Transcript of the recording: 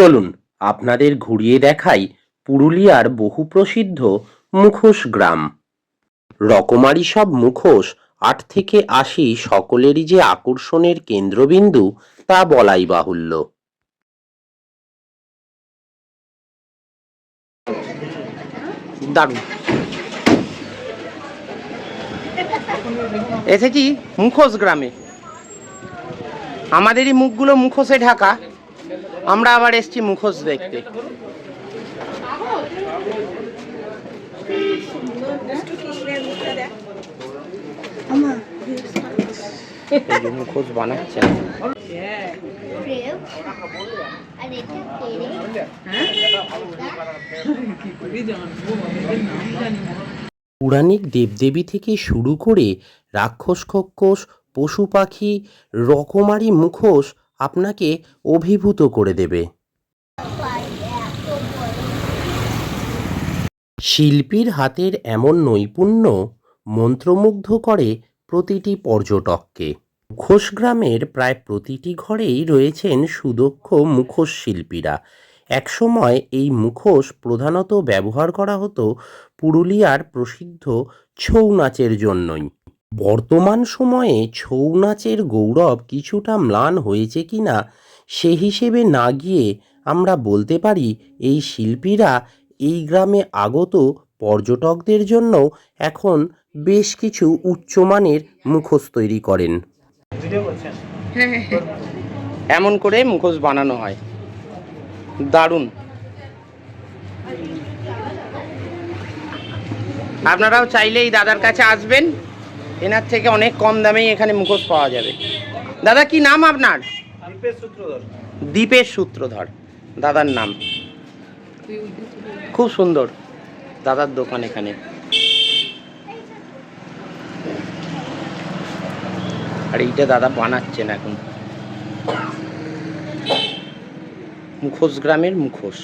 চলুন, আপনাদের ঘুরিয়ে দেখাই পুরুলিয়ার বহু প্রসিদ্ধ মুখোশ গ্রাম। রকমারি সব মুখোশ আট থেকে আশি সকলেরই যে আকর্ষণের কেন্দ্রবিন্দু তা বলাই বাহুল্য। এসেছি মুখোশ গ্রামে। আমাদেরই মুখগুলো মুখোশে ঢাকা। আমরা আবার এসছি মুখোশ দেখতে। মুখোশ পেরে পৌরাণিক দেবদেবী থেকে শুরু করে রাক্ষস খক্ষস পশু পাখি রকমারি মুখোশ আপনাকে অভিভূত করে দেবে। শিল্পীর হাতের এমন নৈপুণ্য মন্ত্রমুগ্ধ করে প্রতিটি পর্যটককে। মুখোশ গ্রামের প্রায় প্রতিটি ঘরেই রয়েছেন সুদক্ষ মুখোশ শিল্পীরা। একসময় এই মুখোশ প্রধানত ব্যবহার করা হতো পুরুলিয়ার প্রসিদ্ধ ছৌ নাচের জন্যই। বর্তমান সময়ে ছৌ নাচের গৌরব কিছুটা ম্লান হয়েছে কিনা সে হিসেবে না গিয়ে আমরা বলতে পারি এই শিল্পীরা এই গ্রামে আগত পর্যটকদের জন্য এখন বেশ কিছু উচ্চমানের মুখোশ তৈরি করেন। এমন করে মুখোশ বানানো হয়। দারুণ। আপনারাও চাইলে এই দাদার কাছে আসবেন। এনার থেকে অনেক কম দামেই এখানে মুখোশ পাওয়া যাবে। দাদা কি নাম আপনার? দীপের সূত্রধর। দাদার নাম? খুব সুন্দর। দাদার দোকান এখানে। আর এইটা দাদা বানাচ্ছেন এখন। মুখোশ গ্রামের মুখোশ।